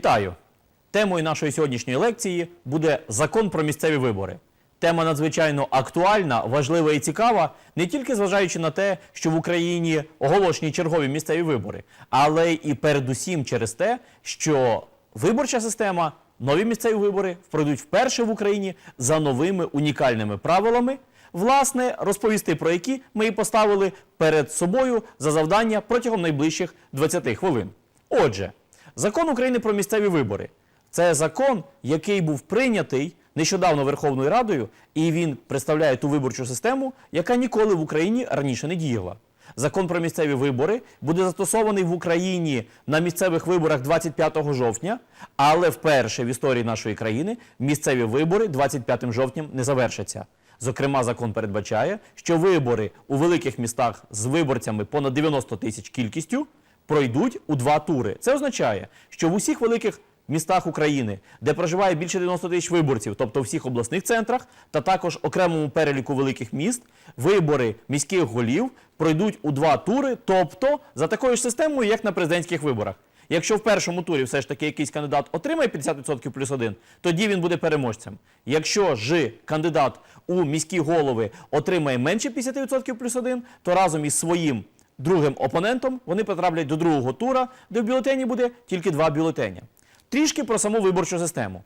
Вітаю! Темою нашої сьогоднішньої лекції буде закон про місцеві вибори. Тема надзвичайно актуальна, важлива і цікава, не тільки зважаючи на те, що в Україні оголошені чергові місцеві вибори, але і передусім через те, що виборча система, нові місцеві вибори пройдуть вперше в Україні за новими унікальними правилами. Власне, розповісти про які ми і поставили перед собою за завдання протягом найближчих 20 хвилин. Отже, закон України про місцеві вибори це закон, який був прийнятий нещодавно Верховною Радою, і він представляє ту виборчу систему, яка ніколи в Україні раніше не діяла. Закон про місцеві вибори буде застосований в Україні на місцевих виборах 25 жовтня, але вперше в історії нашої країни місцеві вибори 25 жовтням не завершаться. Зокрема, закон передбачає, що вибори у великих містах з виборцями понад 90 тисяч кількістю пройдуть у два тури. Це означає, що в усіх великих містах України, де проживає більше 90 тисяч виборців, тобто в всіх обласних центрах, та також окремому переліку великих міст, вибори міських голів пройдуть у два тури, тобто за такою ж системою, як на президентських виборах. Якщо в першому турі все ж таки якийсь кандидат отримає 50% плюс один, тоді він буде переможцем. Якщо ж кандидат у міські голови отримає менше 50% плюс один, то разом із своїм другим опонентом вони потраплять до другого тура, де в бюлетені буде тільки два бюлетені. Трішки про саму виборчу систему.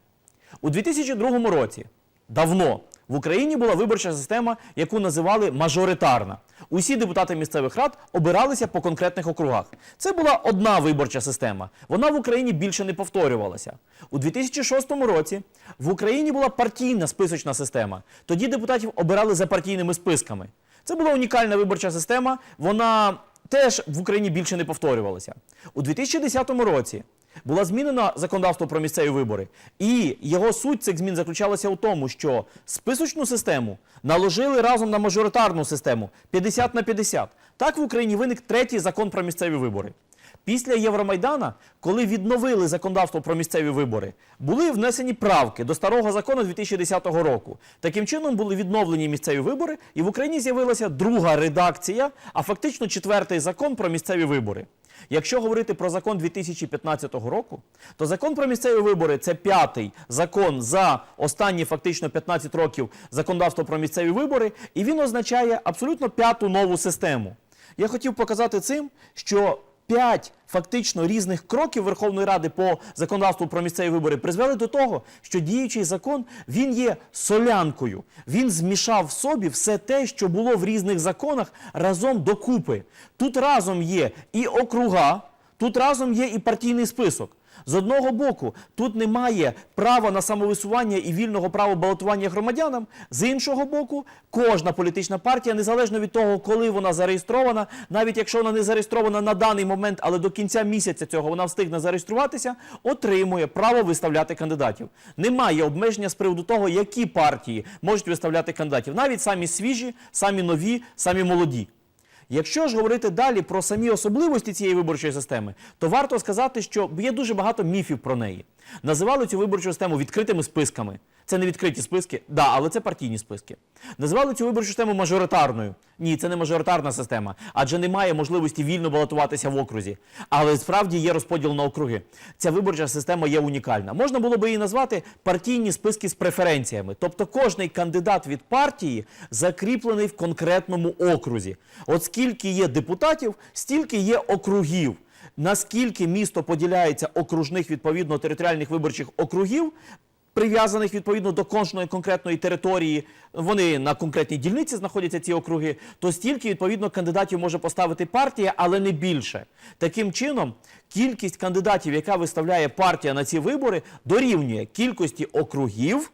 У 2002 році давно в Україні була виборча система, яку називали мажоритарна. Усі депутати місцевих рад обиралися по конкретних округах. Це була одна виборча система. Вона в Україні більше не повторювалася. У 2006 році в Україні була партійна списочна система. Тоді депутатів обирали за партійними списками. Це була унікальна виборча система. Вона теж в Україні більше не повторювалася. У 2010 році була змінена законодавство про місцеві вибори, і його суть цих змін заключалася у тому, що списочну систему наложили разом на мажоритарну систему 50 на 50. Так в Україні виник третій закон про місцеві вибори. Після Євромайдана, коли відновили законодавство про місцеві вибори, були внесені правки до старого закону 2010 року. Таким чином були відновлені місцеві вибори, і в Україні з'явилася друга редакція, а фактично четвертий закон про місцеві вибори. Якщо говорити про закон 2015 року, то закон про місцеві вибори це п'ятий закон за останні фактично 15 років законодавства про місцеві вибори, і він означає абсолютно п'яту нову систему. Я хотів показати цим, що п'ять фактично різних кроків Верховної Ради по законодавству про місцеві вибори призвели до того, що діючий закон він є солянкою. Він змішав в собі все те, що було в різних законах разом докупи. Тут разом є і округа, тут разом є і партійний список. З одного боку, тут немає права на самовисування і вільного права балотування громадянам. З іншого боку, кожна політична партія, незалежно від того, коли вона зареєстрована, навіть якщо вона не зареєстрована на даний момент, але до кінця місяця цього вона встигне зареєструватися, отримує право виставляти кандидатів. Немає обмеження з приводу того, які партії можуть виставляти кандидатів, навіть самі свіжі, самі нові, самі молоді. Якщо ж говорити далі про самі особливості цієї виборчої системи, то варто сказати, що є дуже багато міфів про неї. Називали цю виборчу систему відкритими списками. Це не відкриті списки, да, але це партійні списки. Називали цю виборчу систему мажоритарною. Ні, це не мажоритарна система, адже немає можливості вільно балотуватися в окрузі. Але справді є розподіл на округи. Ця виборча система є унікальна. Можна було би її назвати партійні списки з преференціями. Тобто кожний кандидат від партії закріплений в конкретному окрузі. От скільки є депутатів, стільки є округів. Наскільки місто поділяється окружних відповідно територіальних виборчих округів, прив'язаних відповідно до кожної конкретної території, вони на конкретній дільниці знаходяться ці округи, то стільки відповідно кандидатів може поставити партія, але не більше. Таким чином, кількість кандидатів, яка виставляє партія на ці вибори, дорівнює кількості округів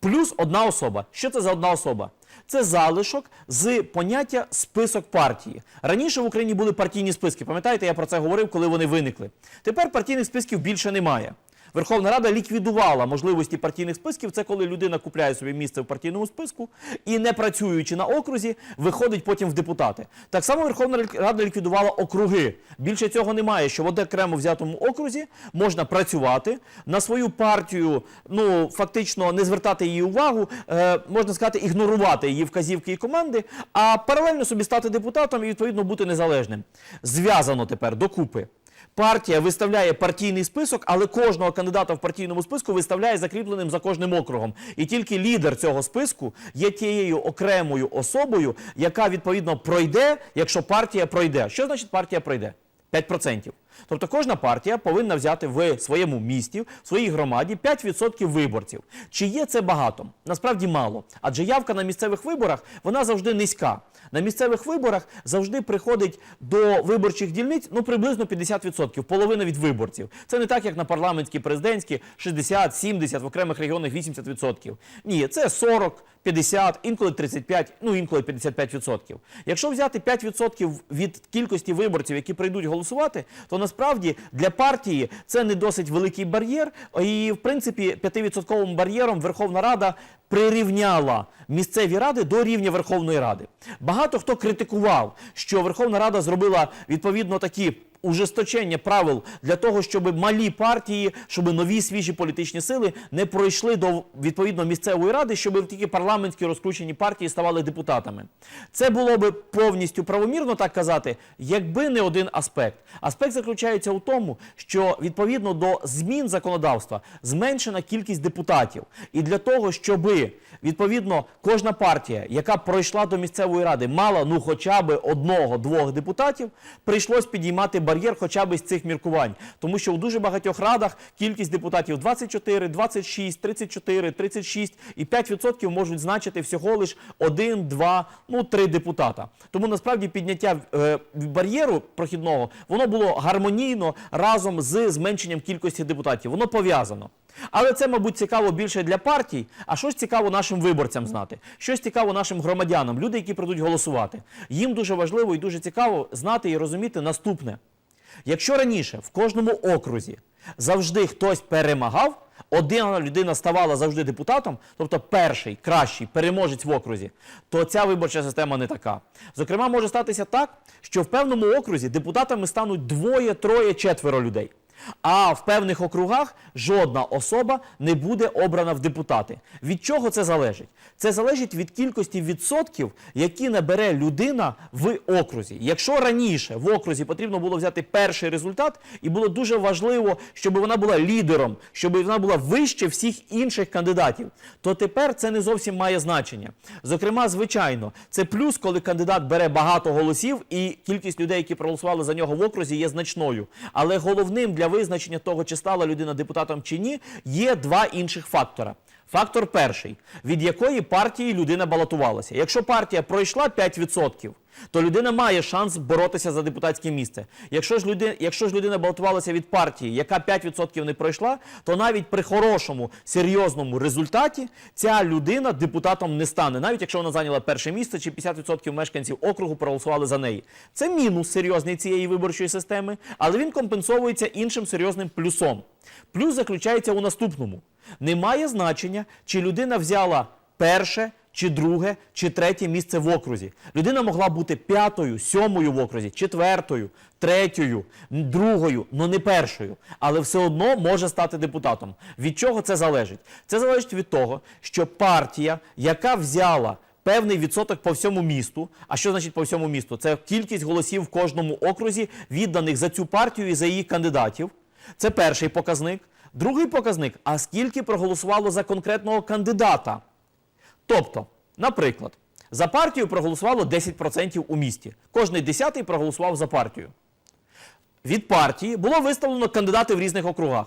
плюс одна особа. Що це за одна особа? Це залишок з поняття список партії. Раніше в Україні були партійні списки. Пам'ятаєте, я про це говорив, коли вони виникли. Тепер партійних списків більше немає. Верховна Рада ліквідувала можливості партійних списків. Це коли людина купляє собі місце в партійному списку і, не працюючи на окрузі, виходить потім в депутати. Так само Верховна Рада ліквідувала округи. Більше цього немає, що в окремо взятому окрузі можна працювати на свою партію, ну фактично не звертати її увагу, е, можна сказати, ігнорувати її вказівки і команди, а паралельно собі стати депутатом і відповідно бути незалежним. Зв'язано тепер докупи. Партія виставляє партійний список, але кожного кандидата в партійному списку виставляє закріпленим за кожним округом. І тільки лідер цього списку є тією окремою особою, яка відповідно пройде, якщо партія пройде. Що значить партія пройде? 5%. Тобто кожна партія повинна взяти в своєму місті, в своїй громаді 5% виборців. Чи є це багато? Насправді мало. Адже явка на місцевих виборах вона завжди низька. На місцевих виборах завжди приходить до виборчих дільниць ну приблизно 50%, половина від виборців. Це не так, як на парламентські, президентські 60, 70, в окремих регіонах 80%. Ні, це 40, 50, інколи 35, ну інколи 55%. Якщо взяти 5% від кількості виборців, які прийдуть голосувати, то насправді для партії це не досить великий бар'єр. І в принципі 5-відсотковим бар'єром Верховна Рада прирівняла місцеві ради до рівня Верховної Ради. Багато хто критикував, що Верховна Рада зробила відповідно такі ужесточення правил для того, щоб малі партії, щоб нові свіжі політичні сили не пройшли до відповідно місцевої ради, щоб тільки парламентські розкручені партії ставали депутатами. Це було би повністю правомірно так казати, якби не один аспект. Аспект заключається у тому, що відповідно до змін законодавства зменшена кількість депутатів, і для того, щоби відповідно кожна партія, яка пройшла до місцевої ради, мала ну хоча б одного-двох депутатів, прийшлось підіймати бар'єр хоча б з цих міркувань. Тому що у дуже багатьох радах кількість депутатів 24, 26, 34, 36 і 5% можуть значити всього лиш один, два, ну три депутата. Тому насправді підняття е, бар'єру прохідного воно було гармонійно разом з зменшенням кількості депутатів. Воно пов'язано. Але це, мабуть, цікаво більше для партій, а щось цікаво нашим виборцям знати, щось цікаво нашим громадянам, люди, які прийдуть голосувати. Їм дуже важливо і дуже цікаво знати і розуміти наступне. Якщо раніше в кожному окрузі завжди хтось перемагав, одна людина ставала завжди депутатом, тобто перший, кращий переможець в окрузі, то ця виборча система не така. Зокрема, може статися так, що в певному окрузі депутатами стануть двоє, троє, четверо людей. А в певних округах жодна особа не буде обрана в депутати. Від чого це залежить? Це залежить від кількості відсотків, які набере людина в окрузі. Якщо раніше в окрузі потрібно було взяти перший результат, і було дуже важливо, щоб вона була лідером, щоб вона була вище всіх інших кандидатів, то тепер це не зовсім має значення. Зокрема, звичайно, це плюс, коли кандидат бере багато голосів, і кількість людей, які проголосували за нього в окрузі, є значною. Але головним для визначення того, чи стала людина депутатом чи ні, є два інших фактора. Фактор перший, від якої партії людина балотувалася. Якщо партія пройшла 5%, то людина має шанс боротися за депутатське місце. Якщо ж людина, якщо ж людина балотувалася від партії, яка 5% не пройшла, то навіть при хорошому серйозному результаті ця людина депутатом не стане, навіть якщо вона зайняла перше місце, чи 50% мешканців округу проголосували за неї. Це мінус серйозний цієї виборчої системи, але він компенсовується іншим серйозним плюсом. Плюс заключається у наступному: немає значення, чи людина взяла перше. Чи друге, чи третє місце в окрузі. Людина могла бути п'ятою, сьомою в окрузі, четвертою, третьою, другою, але не першою. Але все одно може стати депутатом. Від чого це залежить? Це залежить від того, що партія, яка взяла певний відсоток по всьому місту. А що значить по всьому місту? Це кількість голосів в кожному окрузі, відданих за цю партію і за її кандидатів. Це перший показник. Другий показник а скільки проголосувало за конкретного кандидата. Тобто, наприклад, за партію проголосувало 10% у місті. Кожний десятий проголосував за партію. Від партії було виставлено кандидати в різних округах.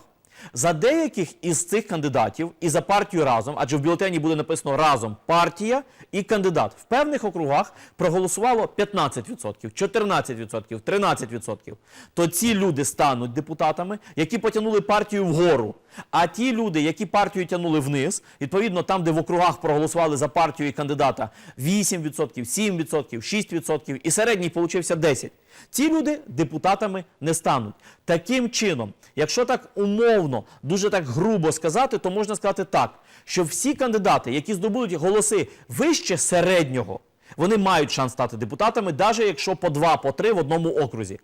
За деяких із цих кандидатів і за партію разом, адже в бюлетені буде написано разом партія і кандидат. В певних округах проголосувало 15%, 14%, 13%. То ці люди стануть депутатами, які потягнули партію вгору. А ті люди, які партію тягнули вниз, відповідно, там, де в округах проголосували за партію і кандидата 8%, 7%, 6% і середній получився 10%. Ці люди депутатами не стануть. Таким чином, якщо так умовно, дуже так грубо сказати, то можна сказати так, що всі кандидати, які здобудуть голоси вище середнього, вони мають шанс стати депутатами, навіть якщо по два, по три в одному окрузі.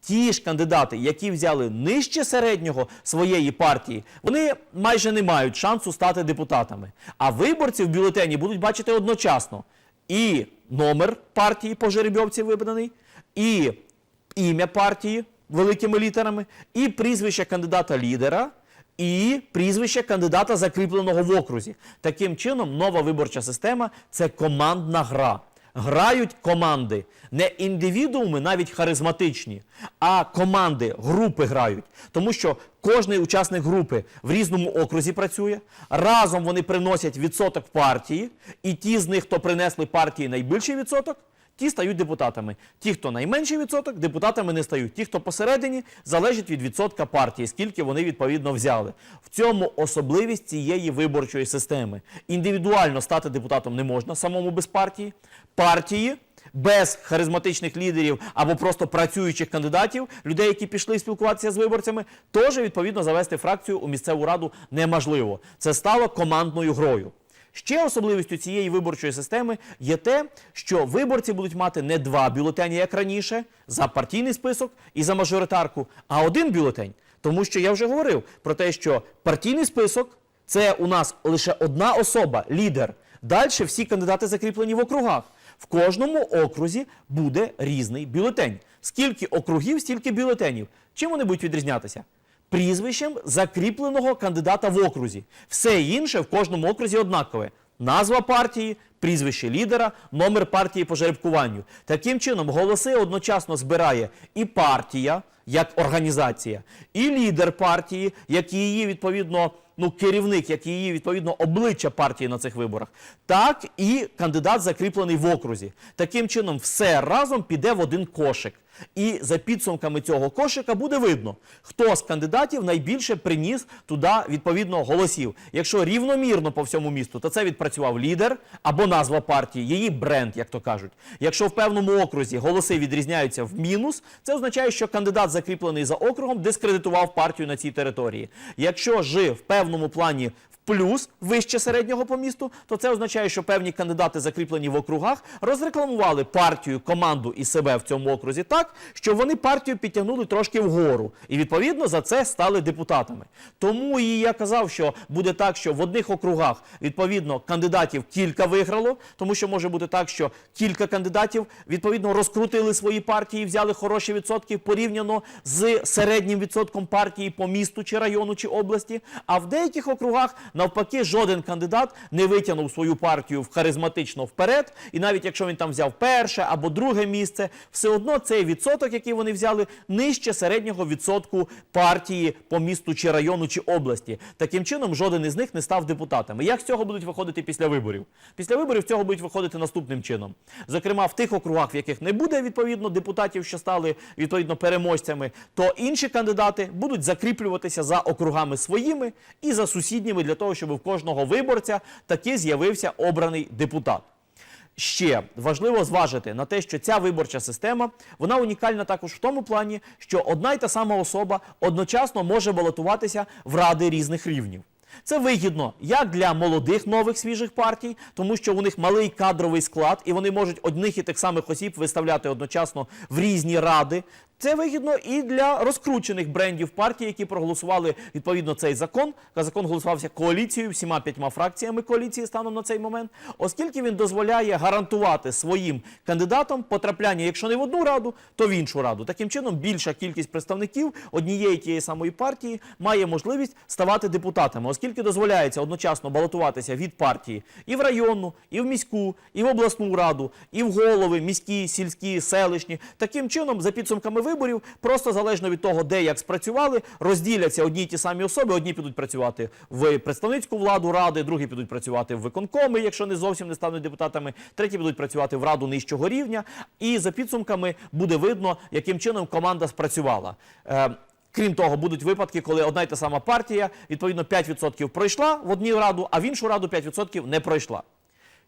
Ті ж кандидати, які взяли нижче середнього своєї партії, вони майже не мають шансу стати депутатами. А виборці в бюлетені будуть бачити одночасно і номер партії по жеребьовці вибраний, і ім'я партії, великими літерами, і прізвище кандидата лідера, і прізвище кандидата, закріпленого в окрузі. Таким чином, нова виборча система це командна гра. Грають команди, не індивідууми, навіть харизматичні, а команди, групи грають. Тому що кожний учасник групи в різному окрузі працює. Разом вони приносять відсоток партії, і ті з них, хто принесли партії найбільший відсоток, ті стають депутатами. Ті, хто найменший відсоток, депутатами не стають. Ті, хто посередині, залежить від відсотка партії, скільки вони відповідно взяли. В цьому особливість цієї виборчої системи. Індивідуально стати депутатом не можна самому без партії. Партії. Без харизматичних лідерів або просто працюючих кандидатів, людей, які пішли спілкуватися з виборцями, теж відповідно завести фракцію у місцеву раду неможливо. Це стало командною грою. Ще особливістю цієї виборчої системи є те, що виборці будуть мати не два бюлетені, як раніше, за партійний список і за мажоритарку, а один бюлетень. Тому що я вже говорив про те, що партійний список це у нас лише одна особа, лідер. Далі всі кандидати закріплені в округах. В кожному окрузі буде різний бюлетень. Скільки округів, стільки бюлетенів. Чим вони будуть відрізнятися? Прізвищем закріпленого кандидата в окрузі. Все інше в кожному окрузі однакове. Назва партії, прізвище лідера, номер партії по жеребкуванню. Таким чином, голоси одночасно збирає і партія як організація, і лідер партії, як її відповідно ну, керівник, як її відповідно обличчя партії на цих виборах, так і кандидат закріплений в окрузі. Таким чином, все разом піде в один кошик. І за підсумками цього кошика буде видно, хто з кандидатів найбільше приніс туди відповідно голосів. Якщо рівномірно по всьому місту, то це відпрацював лідер або назва партії, її бренд, як то кажуть. Якщо в певному окрузі голоси відрізняються в мінус, це означає, що кандидат, закріплений за округом, дискредитував партію на цій території. Якщо ж в певному плані плюс вище середнього по місту, то це означає, що певні кандидати, закріплені в округах, розрекламували партію, команду і себе в цьому окрузі так, що вони партію підтягнули трошки вгору. І відповідно за це стали депутатами. Тому і я казав, що буде так, що в одних округах відповідно кандидатів кілька виграло, тому що може бути так, що кілька кандидатів відповідно розкрутили свої партії, взяли хороші відсотки порівняно з середнім відсотком партії по місту чи району чи області. А в деяких округах навпаки жоден кандидат не витягнув свою партію харизматично вперед. І навіть якщо він там взяв перше або друге місце, все одно цей відсоток, який вони взяли, нижче середнього відсотку партії по місту чи району чи області. Таким чином, жоден із них не став депутатами. Як з цього будуть виходити після виборів? Після виборів цього будуть виходити наступним чином. Зокрема, в тих округах, в яких не буде відповідно депутатів, що стали відповідно переможцями, то інші кандидати будуть закріплюватися за округами своїми і за сусідніми для того, щоб в кожного виборця таки з'явився обраний депутат. Ще важливо зважити на те, що ця виборча система вона унікальна також в тому плані, що одна й та сама особа одночасно може балотуватися в ради різних рівнів. Це вигідно як для молодих нових свіжих партій, тому що у них малий кадровий склад, і вони можуть одних і тих самих осіб виставляти одночасно в різні ради. Це вигідно і для розкручених брендів партій, які проголосували відповідно цей закон. Закон голосувався коаліцією, всіма п'ятьма фракціями коаліції станом на цей момент, оскільки він дозволяє гарантувати своїм кандидатам потрапляння, якщо не в одну раду, то в іншу раду. Таким чином, більша кількість представників однієї тієї самої партії має можливість ставати депутатами, оскільки дозволяється одночасно балотуватися від партії і в районну, і в міську, і в обласну раду, і в голови міські, сільські, селищні. Таким чином, за підсумками виборів, просто залежно від того, де як спрацювали, розділяться одні й ті самі особи. Одні підуть працювати в представницьку владу ради, другі підуть працювати в виконкоми, якщо не зовсім не стануть депутатами, треті підуть працювати в раду нижчого рівня. І за підсумками буде видно, яким чином команда спрацювала. Е, Крім того, будуть випадки, коли одна й та сама партія відповідно 5% пройшла в одну раду, а в іншу раду 5% не пройшла.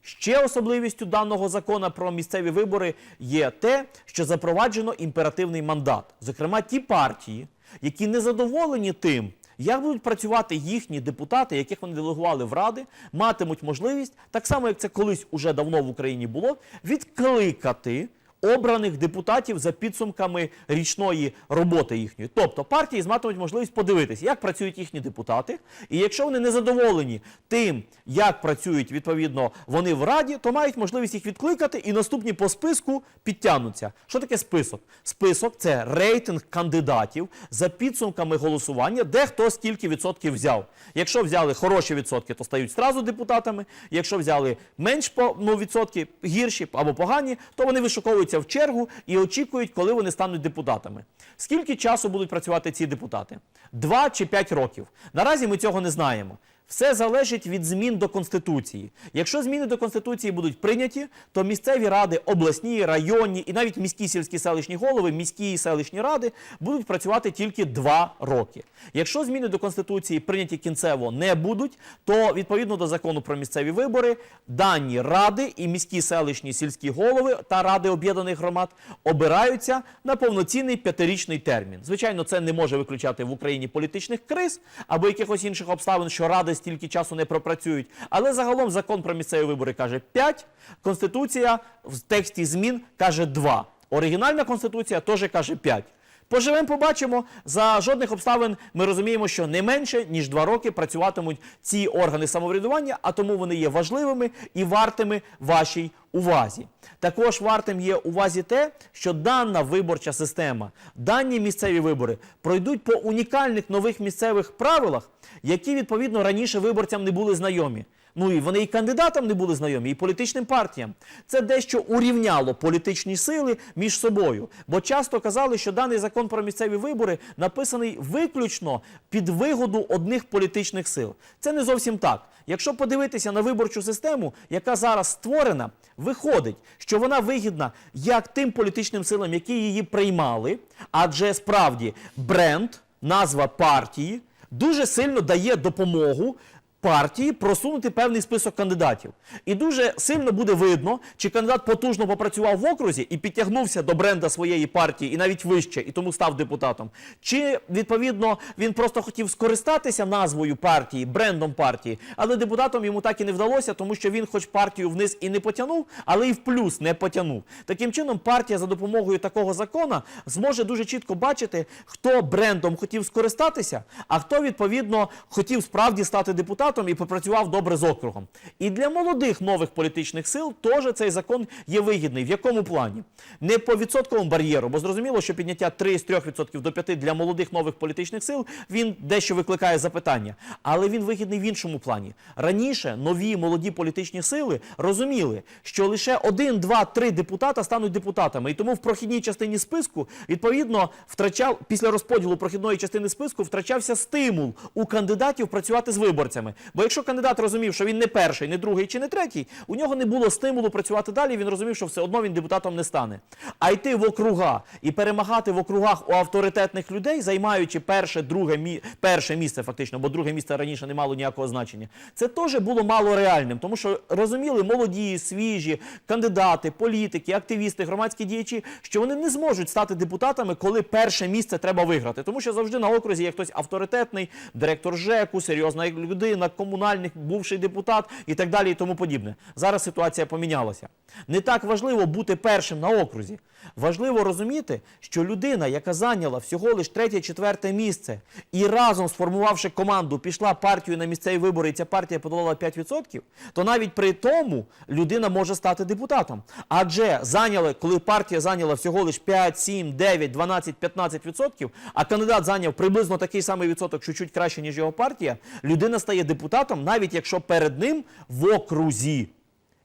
Ще особливістю даного закону про місцеві вибори є те, що запроваджено імперативний мандат. Зокрема, ті партії, які не задоволені тим, як будуть працювати їхні депутати, яких вони делегували в ради, матимуть можливість, так само як це колись уже давно в Україні було, відкликати обраних депутатів за підсумками річної роботи їхньої. Тобто партії матимуть можливість подивитися, як працюють їхні депутати, і якщо вони не задоволені тим, як працюють відповідно вони в раді, то мають можливість їх відкликати, і наступні по списку підтягнуться. Що таке список? Список це рейтинг кандидатів за підсумками голосування, де хто скільки відсотків взяв. Якщо взяли хороші відсотки, то стають зразу депутатами. Якщо взяли менш ну, відсотки гірші або погані, то вони вишуковуються в чергу і очікують, коли вони стануть депутатами. Скільки часу будуть працювати ці депутати? Два чи п'ять років. Наразі ми цього не знаємо. Все залежить від змін до Конституції. Якщо зміни до Конституції будуть прийняті, то місцеві ради, обласні, районні і навіть міські сільські селищні голови, міські і селищні ради будуть працювати тільки два роки. Якщо зміни до Конституції прийняті кінцево не будуть, то відповідно до закону про місцеві вибори дані ради і міські селищні сільські голови та ради об'єднаних громад обираються на повноцінний п'ятирічний термін. Звичайно, це не може виключати в Україні політичних криз або якихось інших обставин, що ради стільки часу не пропрацюють. Але загалом закон про місцеві вибори каже 5, Конституція в тексті змін каже 2. Оригінальна конституція теж каже 5. Поживемо, побачимо. За жодних обставин ми розуміємо, що не менше ніж два роки працюватимуть ці органи самоврядування, а тому вони є важливими і вартими вашій увазі. Також вартим є увазі те, що дана виборча система, дані місцеві вибори пройдуть по унікальних нових місцевих правилах, які відповідно раніше виборцям не були знайомі. Ну і вони і кандидатам не були знайомі, і політичним партіям. Це дещо урівняло політичні сили між собою. Бо часто казали, що даний закон про місцеві вибори написаний виключно під вигоду одних політичних сил. Це не зовсім так. Якщо подивитися на виборчу систему, яка зараз створена, виходить, що вона вигідна як тим політичним силам, які її приймали, адже справді бренд, назва партії дуже сильно дає допомогу партії просунути певний список кандидатів. І дуже сильно буде видно, чи кандидат потужно попрацював в окрузі і підтягнувся до бренда своєї партії, і навіть вище, і тому став депутатом. Чи відповідно він просто хотів скористатися назвою партії, брендом партії, але депутатом йому так і не вдалося, тому що він, хоч партію вниз і не потягнув, але і в плюс не потягнув. Таким чином, партія за допомогою такого закона зможе дуже чітко бачити, хто брендом хотів скористатися, а хто відповідно хотів справді стати депутатом і попрацював добре з округом. І для молодих нових політичних сил теж цей закон є вигідний. В якому плані? Не по відсотковому бар'єру, бо зрозуміло, що підняття 3 з 3% до 5% для молодих нових політичних сил він дещо викликає запитання. Але він вигідний в іншому плані. Раніше нові молоді політичні сили розуміли, що лише один, два, три депутата стануть депутатами. І тому в прохідній частині списку відповідно втрачав після розподілу прохідної частини списку втрачався стимул у кандидатів працювати з виборцями. Бо якщо кандидат розумів, що він не перший, не другий чи не третій, у нього не було стимулу працювати далі. Він розумів, що все одно він депутатом не стане. А йти в округа і перемагати в округах у авторитетних людей, займаючи перше, друге мі... перше місце, фактично, бо друге місце раніше не мало ніякого значення. Це теж було мало реальним, тому що розуміли молоді, свіжі кандидати, політики, активісти, громадські діячі, що вони не зможуть стати депутатами, коли перше місце треба виграти. Тому що завжди на окрузі є хтось авторитетний, директор ЖЕКу, серйозна людина, комунальник, бувший депутат і так далі, і тому подібне. Зараз ситуація помінялася. Не так важливо бути першим на окрузі. Важливо розуміти, що людина, яка зайняла всього лиш третє-четверте місце і разом сформувавши команду, пішла партію на місцеві вибори, і ця партія подолала 5%, то навіть при тому людина може стати депутатом. Адже зайняли, коли партія зайняла всього лиш 5, 7, 9, 12, 15%, а кандидат зайняв приблизно такий самий відсоток, чуть-чуть краще, ніж його партія, людина стає депутатом, навіть якщо перед ним в окрузі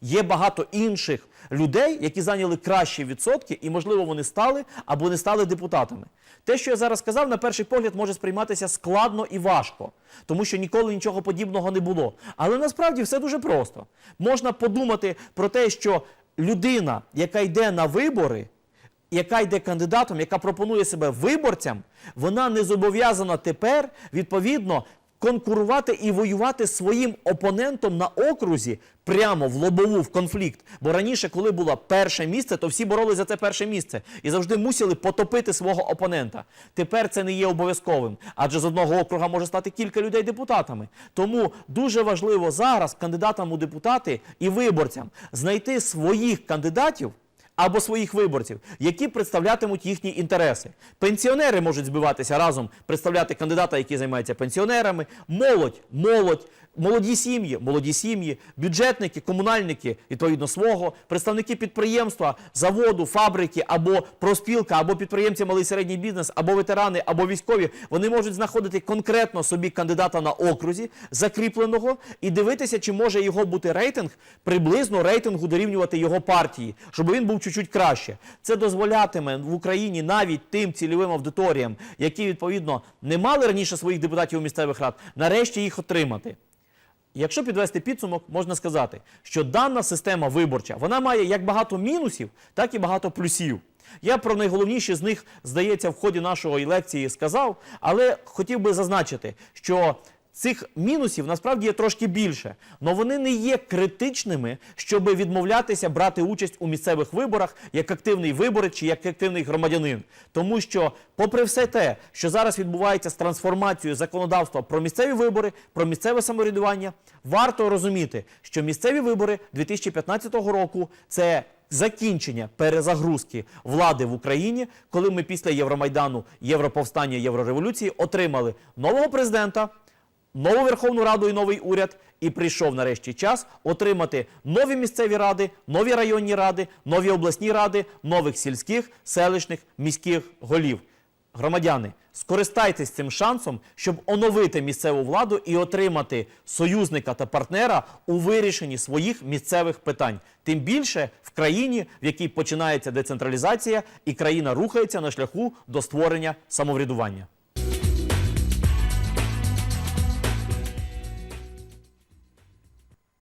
є багато інших людей, які зайняли кращі відсотки, і, можливо, вони стали або не стали депутатами. Те, що я зараз сказав, на перший погляд може сприйматися складно і важко, тому що ніколи нічого подібного не було. Але насправді все дуже просто. Можна подумати про те, що людина, яка йде на вибори, яка йде кандидатом, яка пропонує себе виборцям, вона не зобов'язана тепер відповідно конкурувати і воювати своїм опонентом на окрузі прямо в лобову в конфлікт. Бо раніше, коли було перше місце, то всі боролися за це перше місце і завжди мусили потопити свого опонента. Тепер це не є обов'язковим, адже з одного округа може стати кілька людей депутатами. Тому дуже важливо зараз кандидатам у депутати і виборцям знайти своїх кандидатів або своїх виборців, які представлятимуть їхні інтереси. Пенсіонери можуть збиватися разом, представляти кандидата, який займається пенсіонерами, молодь, молодь. Молоді сім'ї, молоді сім'ї, бюджетники, комунальники відповідно свого, представники підприємства, заводу, фабрики або проспілка, або підприємці малий середній бізнес, або ветерани, або військові. Вони можуть знаходити конкретно собі кандидата на окрузі, закріпленого, і дивитися, чи може його бути рейтинг приблизно рейтингу дорівнювати його партії, щоб він був чуть-чуть краще. Це дозволятиме в Україні навіть тим цільовим аудиторіям, які відповідно не мали раніше своїх депутатів у місцевих рад, нарешті їх отримати. Якщо підвести підсумок, можна сказати, що дана система виборча вона має як багато мінусів, так і багато плюсів. Я про найголовніші з них, здається, в ході нашої лекції сказав, але хотів би зазначити, що цих мінусів насправді є трошки більше, але вони не є критичними, щоб відмовлятися брати участь у місцевих виборах як активний виборець чи як активний громадянин. Тому що, попри все те, що зараз відбувається з трансформацією законодавства про місцеві вибори, про місцеве самоврядування, варто розуміти, що місцеві вибори 2015 року це закінчення перезагрузки влади в Україні, коли ми після Євромайдану, Європовстання, Єврореволюції отримали нового президента, нову Верховну Раду і новий уряд, і прийшов нарешті час отримати нові місцеві ради, нові районні ради, нові обласні ради, нових сільських, селищних, міських голів. Громадяни, скористайтесь цим шансом, щоб оновити місцеву владу і отримати союзника та партнера у вирішенні своїх місцевих питань. Тим більше в країні, в якій починається децентралізація, і країна рухається на шляху до створення самоврядування.